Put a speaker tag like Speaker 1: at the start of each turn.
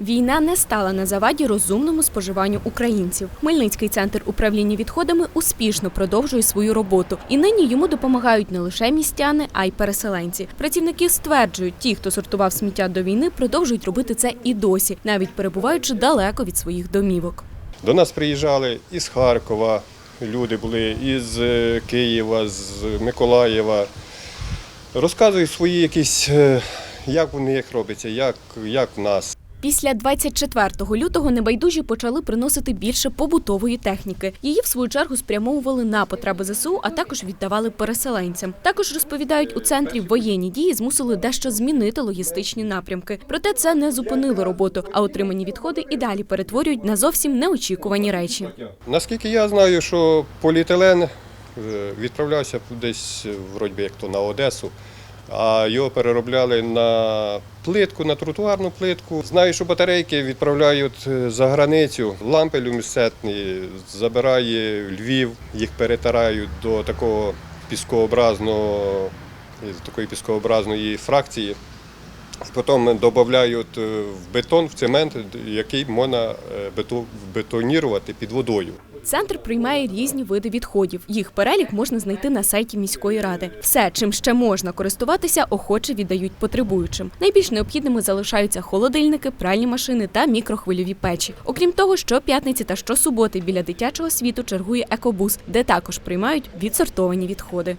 Speaker 1: Війна не стала на заваді розумному споживанню українців. Хмельницький центр управління відходами успішно продовжує свою роботу, і нині йому допомагають не лише містяни, а й переселенці. Працівники стверджують, ті, хто сортував сміття до війни, продовжують робити це і досі, навіть перебуваючи далеко від своїх домівок.
Speaker 2: До нас приїжджали із Харкова, люди були із е, Києва, з Миколаєва. Розказують свої якісь, е, як вони їх робиться, як, як в нас.
Speaker 1: Після 24 лютого небайдужі почали приносити більше побутової техніки. Її в свою чергу спрямовували на потреби ЗСУ, а також віддавали переселенцям. Також розповідають, у центрі воєнні дії змусили дещо змінити логістичні напрямки. Проте це не зупинило роботу, а отримані відходи і далі перетворюють на зовсім неочікувані речі.
Speaker 2: Наскільки я знаю, що поліетилен е, відправлявся десь вроді як то на Одесу, а його переробляли на плитку, на тротуарну плитку. Знаю, що батарейки відправляють е, за границю. Лампи люмісцентні забирає Львів, їх перетирають до такого піскообразного, е, такої піскообразної фракції. Потім додають е, в бетон, в цемент, який можна бетонірувати під водою.
Speaker 1: Центр приймає різні види відходів. Їх перелік можна знайти на сайті міської ради. Все, чим ще можна користуватися, охоче віддають потребуючим. Найбільш необхідними залишаються холодильники, пральні машини та мікрохвильові печі. Окрім того, щоп'ятниці та щосуботи біля дитячого світу чергує екобус, де також приймають відсортовані відходи.